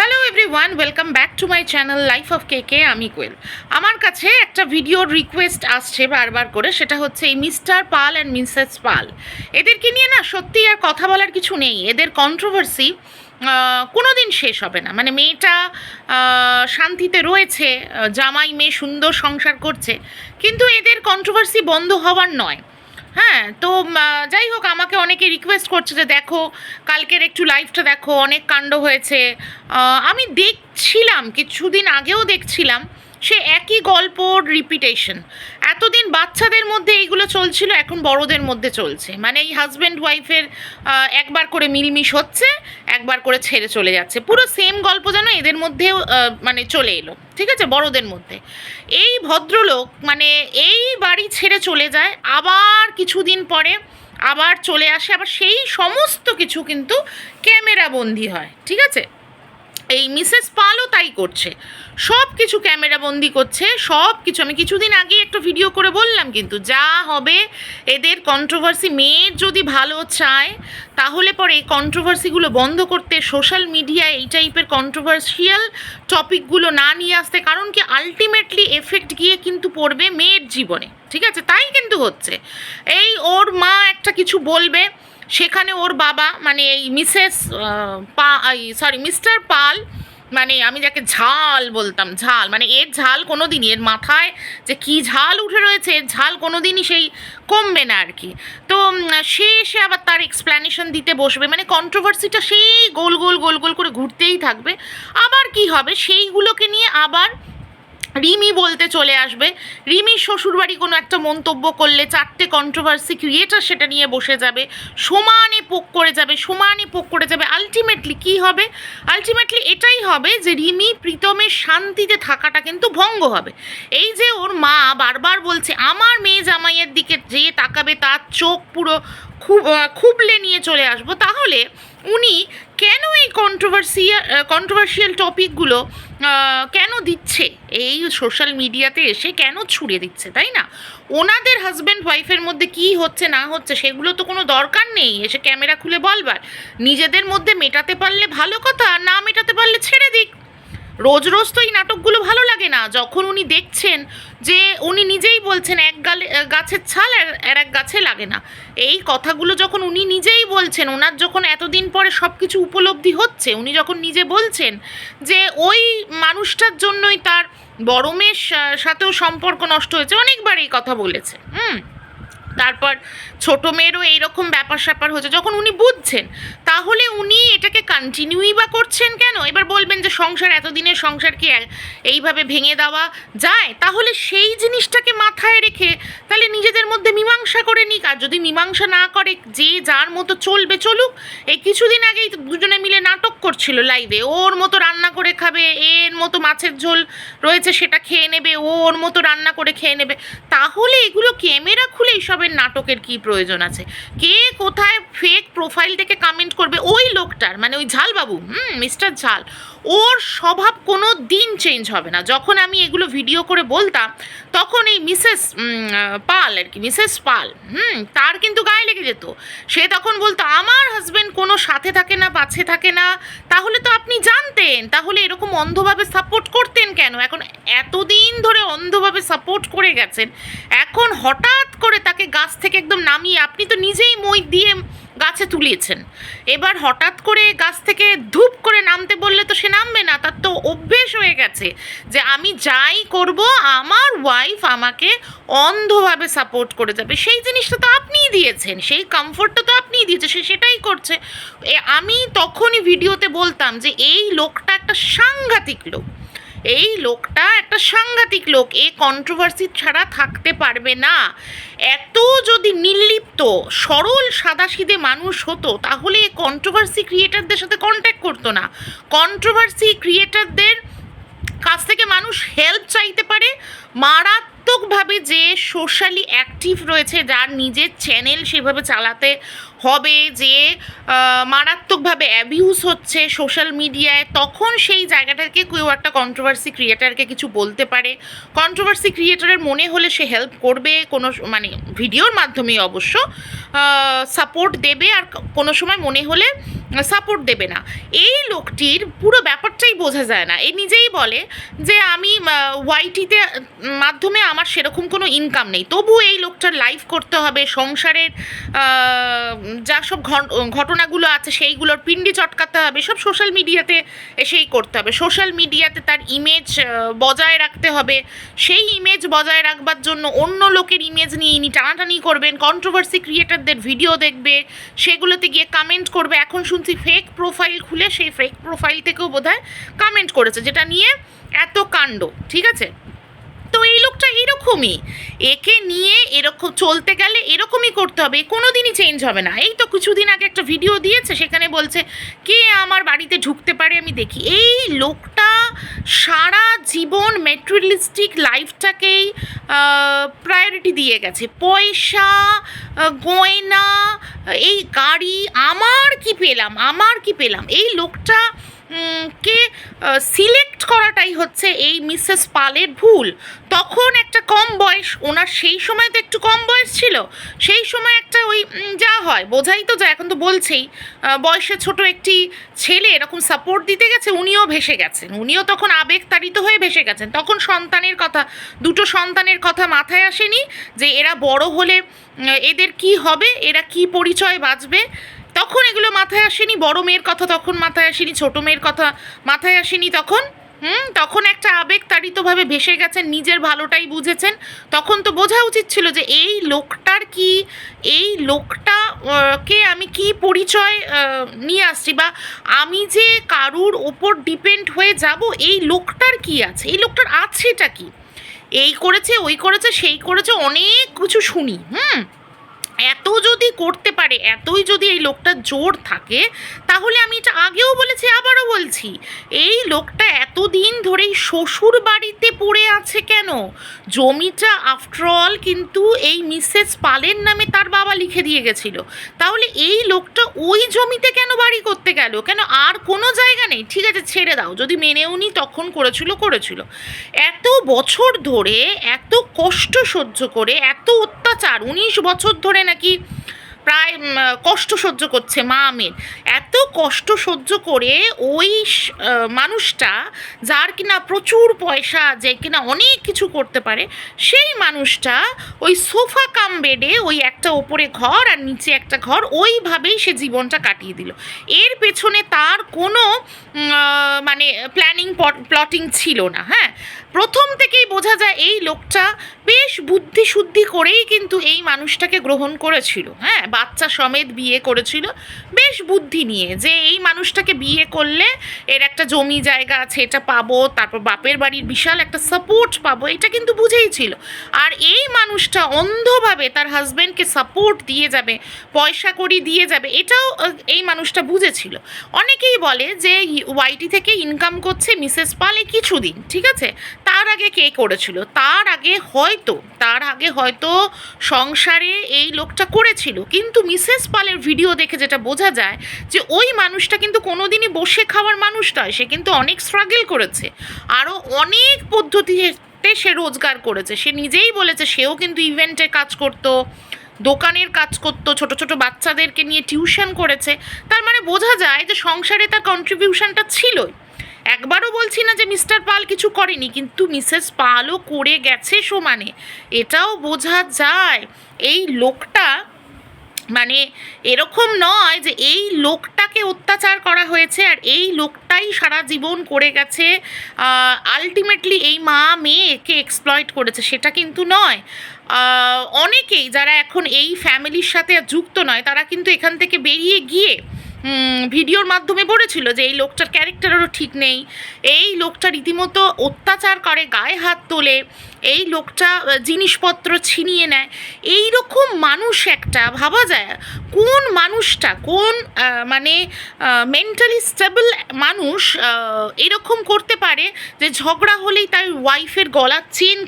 Hello everyone welcome back to my channel life of K K আমি কোয়েল আমার কাছে একটা ভিডিওর রিকোয়েস্ট আসছে বারবার করে, সেটা হচ্ছে এই Mr Pal and Mrs Pal এদেরকে নিয়ে না সত্যি আর কথা বলার কিছু নেই। এদের কন্ট্রোভার্সি কোনো দিন শেষ হবে না। মানে মেয়েটা শান্তিতে রয়েছে, জামাই মেয়ে সুন্দর সংসার করছে, কিন্তু এদের কন্ট্রোভার্সি বন্ধ হওয়ার নয়। হ্যাঁ তো যাই হোক, আমাকে অনেকে রিকোয়েস্ট করছে যে দেখো, কালকের একটু লাইফটা দেখো, অনেক কাণ্ড হয়েছে। আমি দেখছিলাম, কিছুদিন আগেও দেখছিলাম সে একই গল্পর রিপিটেশন এতদিন বাচ্চাদের মধ্যে এইগুলো চলছিল, এখন বড়দের মধ্যে চলছে। মানে এই হাজব্যান্ড ওয়াইফের একবার করে মিলমিশ হচ্ছে, একবার করে ছেড়ে চলে যাচ্ছে। পুরো সেম গল্প যেন এদের মধ্যেও মানে চলে এলো। ঠিক আছে? বড়দের মধ্যে। এই ভদ্রলোক মানে এই বাড়ি ছেড়ে চলে যায়, আবার কিছুদিন পরে আবার চলে আসে, আবার সেই সমস্ত কিছু কিন্তু ক্যামেরা বন্দি হয়। ঠিক আছে? এই মিসেস পালও তাই করছে। সব কিছু ক্যামেরা বন্দি করছে, সব কিছু। আমি কিছুদিন আগে একটা ভিডিও করে বললাম কিন্তু যা হবে, এদের কন্ট্রোভার্সি মেয়ের যদি ভালো চায়, তাহলে পরে এই কন্ট্রোভার্সিগুলো বন্ধ করতে সোশ্যাল মিডিয়ায় এই টাইপের কন্ট্রোভার্সিয়াল টপিকগুলো না নিয়ে আসতে, কারণ কি আলটিমেটলি এফেক্ট গিয়ে কিন্তু পড়বে মেয়ের জীবনে। ঠিক আছে? তাই কিন্তু হচ্ছে। এই ওর মা একটা কিছু বলবে সেখানে ওর বাবা মানে এই মিসেস পা সরি মিস্টার পাল মানে আমি যাকে ঝাল বলতাম, ঝাল মানে এর ঝাল কোনো দিনই এর মাথায় যে কি ঝাল উঠে রয়েছে, এর ঝাল কোনো দিনই সেই কমবে না আর কি। তো সে এসে আবার তার এক্সপ্ল্যানেশন দিতে বসবে মানে কন্ট্রোভার্সিটা সেই গোল গোল গোল গোল করে ঘুরতেই থাকবে। আবার কি হবে? সেইগুলোকে নিয়ে আবার রিমি বলতে চলে আসবে। রিমির শ্বশুরবাড়ি কোনো একটা মন্তব্য করলে চারটে কন্ট্রোভার্সি ক্রিয়েটার সেটা নিয়ে বসে যাবে। সমানে পোক করে যাবে, সমানে পোক করে যাবে। আলটিমেটলি কি হবে? আলটিমেটলি এটাই হবে যে রিমি প্রীতমের শান্তিতে থাকাটা কিন্তু ভঙ্গ হবে। এই যে ওর মা বারবার বলছে, আমার মেয়ে জামাইয়ের দিকে যে তাকাবে, তার চোখ পুরো খুব খুবলে নিয়ে চলে আসব। তাহলে উনি কেন এই কন্ট্রোভার্সিয়াল কন্ট্রোভার্সিয়াল টপিকগুলো কেন দিচ্ছে? এই সোশ্যাল মিডিয়াতে এসে কেন ছুড়ে দিচ্ছে, তাই না? ওনাদের হাজব্যান্ড ওয়াইফের মধ্যে কি হচ্ছে, না হচ্ছে, সেগুলো তো কোনো দরকার নেই। এসে ক্যামেরা খুলে বলবার। নিজেদের মধ্যে মেটাতে পারলে ভালো কথা না মেটাতে পারলে ছেড়ে দিক। রোজ রোজ তো এই নাটকগুলো ভালো লাগে না। যখন উনি দেখছেন যে উনি নিজেই বলছেন, এক গালে গাছের ছাল আর এক গাছে লাগে না। এই কথাগুলো যখন উনি নিজেই বলছেন ওনার যখন এতদিন পরে সব কিছু উপলব্ধি হচ্ছে, উনি যখন নিজে বলছেন যে ওই মানুষটার জন্যই তার বড় সাথেও সম্পর্ক নষ্ট হয়েছে, অনেকবার এই কথা বলেছে। হুম। তারপর ছোট মেয়েরও এইরকম ব্যাপার স্যাপার হচ্ছে। যখন উনি বুঝছেন, তাহলে উনি এটাকে কন্টিনিউই বা করছেন কেন? এবার বলবেন যে সংসার, এতদিনের সংসার কি এইভাবে ভেঙে দেওয়া যায়? তাহলে সেই জিনিসটাকে মাথায় রেখে তাহলে নিজেদের মধ্যে মীমাংসা করে নিক। আর যদি মীমাংসা না করে, যে যার মতো চলবে চলুক। এই কিছুদিন আগেই দুজনে মিলে নাটক করছিল লাইভে ওর মতো রান্না করে খাবে, এর মতো মাছের ঝোল রয়েছে সেটা খেয়ে নেবে, ওর মতো রান্না করে খেয়ে নেবে। তাহলে এগুলো ক্যামেরা খুলে এইসবের নাটকের কি প্রয়োজন আছে। কে কোথায় ফেক প্রোফাইল থেকে কমেন্ট করবে? ওই লোকটার মানে ওই ঝালবাবু, হুম মিস্টার ঝাল, ওর স্বভাব কোনো দিন চেঞ্জ হবে না। যখন আমি এগুলো ভিডিও করে বলতাম, তখন এই মিসেস পাল আর কি মিসেস পাল, হুম, তার কিন্তু গায়ে লেগে যেত। সে তখন বলতো, আমার হাজব্যান্ড কোনো সাথে থাকে না পাছে থাকে না। তাহলে তো আপনি জানতেন, তাহলে এরকম অন্ধভাবে সাপোর্ট করতেন কেন? এখন এতদিন ধরে অন্ধভাবে সাপোর্ট করে গেছেন। এখন হঠাৎ করে তাকে গাছ থেকে একদম নামিয়ে আপনি তো নিজেই মই দিয়ে গাছে তুলিয়েছেন। এবার হঠাৎ করে গাছ থেকে ধূপ করে নামতে বললে তো সে নামবে না, তার তো অভ্যেস হয়ে গেছে যে আমি যাই করব, আমার ওয়াইফ আমাকে অন্ধভাবে সাপোর্ট করে যাবে। সেই জিনিসটা তো আপনিই দিয়েছেন, সেই কমফোর্টটা তো আপনিই দিয়েছে সে সেটাই করছে। আমি তখনই ভিডিওতে বলতাম যে, এই লোকটা একটা সাংঘাতিক লোক। এই লোকটা একটা সাংঘাতিক লোক, এ কন্ট্রোভার্সি ছাড়া থাকতে পারবে না। এত যদি নির্লিপ্ত, সরল, সাদাসিধে মানুষ হতো, তাহলে এ কন্ট্রোভার্সি ক্রিয়েটারদের সাথে কন্ট্যাক্ট করতো না। কন্ট্রোভার্সি ক্রিয়েটারদের কাছ থেকে মানুষ হেল্প চাইতে পারে। মারাত্মকভাবে যে সোশ্যালি অ্যাক্টিভ রয়েছে, যার নিজের চ্যানেল সেভাবে চালাতে হবে যে মারাত্মকভাবে অ্যাবিউজ হচ্ছে সোশ্যাল মিডিয়ায় তখন সেই জায়গাটাকে কেউ একটা কন্ট্রোভার্সি ক্রিয়েটারকে কিছু বলতে পারে। কন্ট্রোভার্সি ক্রিয়েটারের মনে হলে সে হেল্প করবে, কোনো মানে ভিডিওর মাধ্যমেই অবশ্য সাপোর্ট দেবে আর কোনো সময় মনে হলে সাপোর্ট দেবে না। এই লোকটির পুরো ব্যাপারটাই বোঝা যায় না। এ নিজেই বলে যে, আমি ওয়াইটিতে মাধ্যমে আমার সেরকম কোনো ইনকাম নেই। তবু এই লোকটার লাইভ করতে হবে, সংসারের যা সব ঘটনাগুলো আছে সেইগুলোর পিন্ডি চটকাতে হবে, সব সোশ্যাল মিডিয়াতে এসেই করতে হবে। সোশ্যাল মিডিয়াতে তার ইমেজ বজায় রাখতে হবে। সেই ইমেজ বজায় রাখবার জন্য অন্য লোকের ইমেজ নিয়ে ইনি টানাটানি করবেন কন্ট্রোভার্সি ক্রিয়েটারদের ভিডিও দেখবে, সেগুলোতে গিয়ে কমেন্ট করবে। এখন শুনছি ফেক প্রোফাইল খুলে সেই ফেক প্রোফাইল থেকেও বোধহয় কমেন্ট করেছে, যেটা নিয়ে এত কাণ্ড, ঠিক আছে? তো এই লোকটা এরকমই। একে নিয়ে এরকম চলতে গেলে এরকমই করতে হবে কোনো দিনই চেঞ্জ হবে না। এই তো কিছুদিন আগে একটা ভিডিও দিয়েছে, সেখানে বলছে, কে আমার বাড়িতে ঢুকতে পারে আমি দেখি। এই লোকটা সারা জীবন মেটেরিয়ালিস্টিক লাইফটাকেই প্রায়োরিটি দিয়ে গেছে। পয়সা গয়না, এই গাড়ি, আমার কি পেলাম, আমার কি পেলাম? এই লোকটা কে সিলেক্ট করাটাই হচ্ছে এই মিসেস পালের ভুল। তখন একটা কম বয়স, ওনার সেই সময় তো একটু কম বয়স ছিল, সেই সময় একটা ওই যা হয়, বোঝাই তো যায়, এখন তো বলছেই বয়সে ছোট একটি ছেলে এরকম সাপোর্ট দিতে গেছে, উনিও ভেসে গেছেন। উনিও তখন আবেগ তাড়িত হয়ে ভেসে গেছেন। তখন সন্তানের কথা, দুটো সন্তানের কথা মাথায় আসেনি যে এরা বড় হলে এদের কি হবে, এরা কি পরিচয় বাঁচবে? তখন এগুলো মাথায় আসেনি, বড় মেয়ের কথা তখন মাথায় আসেনি, ছোট মেয়ের কথা মাথায় আসেনি তখন। হুম, তখন একটা আবেগ তাড়িতভাবে ভেসে গেছেন নিজের ভালোটাই বুঝেছেন। তখন তো বোঝা উচিত ছিল যে এই লোকটার কি, এই লোকটা কে আমি কি পরিচয় নিয়ে আসছি বা আমি যে কারুর ওপর ডিপেন্ড হয়ে যাব, এই লোকটার কি আছে, এই লোকটার আছেটা কি? এই করেছে, ওই করেছে, সেই করেছে, অনেক কিছু শুনি, হুম। এত যদি করতে পারে, এতই যদি এই লোকটা জোর থাকে, তাহলে আমি এটা আগেও বলেছি, আবারও বলছি, এই লোকটা এতদিন ধরেই শ্বশুর বাড়িতে পড়ে আছে কেন? জমিটা আফটারঅল কিন্তু এই মিসেস পালের নামে তার বাবা লিখে দিয়ে গেছিল। তাহলে এই লোকটা ওই জমিতে কেন বাড়ি করতে গেল? কেন আর কোনো জায়গা নেই? ঠিক আছে, ছেড়ে দাও, যদি মেনেও নি তখন করেছিল করেছিল। এত বছর ধরে, এত কষ্ট সহ্য করে, এত অত্যাচার, উনিশ বছর ধরে নাকি প্রায় কষ্ট সহ্য করছে মা আমের। এত কষ্ট সহ্য করে ওই মানুষটা যার কিনা প্রচুর পয়সা যে কিনা অনেক কিছু করতে পারে, সেই মানুষটা ওই সোফা কাম বেডে ওই একটা ওপরে ঘর আর নিচে একটা ঘর, ওইভাবেই সে জীবনটা কাটিয়ে দিল। এর পেছনে তার কোনো মানে প্ল্যানিং প্লটিং ছিল না হ্যাঁ? প্রথম থেকেই বোঝা যায় এই লোকটা বেশ বুদ্ধি শুদ্ধি করেই কিন্তু এই মানুষটাকে গ্রহণ করেছিল হ্যাঁ? বাচ্চা সমেত বিয়ে করেছিল। বেশ বুদ্ধি নিয়ে যে এই মানুষটাকে বিয়ে করলে এর একটা জমি জায়গা আছে, এটা পাবো, তারপর বাপের বাড়ির বিশাল একটা সাপোর্ট পাবো, এটা কিন্তু বুঝেই ছিল। আর এই মানুষটা অন্ধভাবে তার হাজব্যান্ডকে সাপোর্ট দিয়ে যাবে, পয়সা করি দিয়ে যাবে, এটাও এই মানুষটা বুঝেছিল। অনেকেই বলে যে ওয়াইটি থেকে ইনকাম করছে মিসেস পাল এই কিছুদিন, ঠিক আছে? তার আগে কে করেছিল? তার আগে হয়তো, তার আগে হয়তো সংসারে এই লোকটা করেছিল। কিন্তু মিসেস পালের ভিডিও দেখে যেটা বোঝা যায় যে ওই মানুষটা কিন্তু কোনোদিনই বসে খাওয়ার মানুষ নয়, সে কিন্তু অনেক স্ট্রাগল করেছে। আরও অনেক পদ্ধতিতে সে রোজগার করেছে। সে নিজেই বলেছে সেও কিন্তু ইভেন্টে কাজ করতো, দোকানের কাজ করতো, ছোট ছোট বাচ্চাদেরকে নিয়ে টিউশন করেছে। তার মানে বোঝা যায় যে সংসারে তার কন্ট্রিবিউশনটা ছিলই। একবারও বলছি না যে মিস্টার পাল কিছু করেনি, কিন্তু মিসেস পালও করে গেছে সমানে। এটাও বোঝা যায়। এই লোকটা মানে এরকম নয় যে এই লোকটাকে অত্যাচার করা হয়েছে আর এই লোকটাই সারা জীবন করে গেছে আলটিমেটলি এই মা মেয়েকে এক্সপ্লয়েট করেছে, সেটা কিন্তু নয়। অনেকেই যারা এখন এই ফ্যামিলির সাথে যুক্ত নয়, তারা কিন্তু এখান থেকে বেরিয়ে গিয়ে ভিডিওর মাধ্যমে বলেছিল যে এই লোকটার ক্যারেক্টারেরও ঠিক নেই। এই লোকটা রীতিমতো অত্যাচার করে, গায়ে হাত তোলে। এই লোকটা জিনিসপত্র ছিনিয়ে নেয়। এই রকম মানুষ একটা, ভাবা যায়? কোন মানুষটা, কোন মানে মেন্টালি স্টেবল মানুষ এরকম করতে পারে যে ঝগড়া হলেই তার ওয়াইফের গলার চেন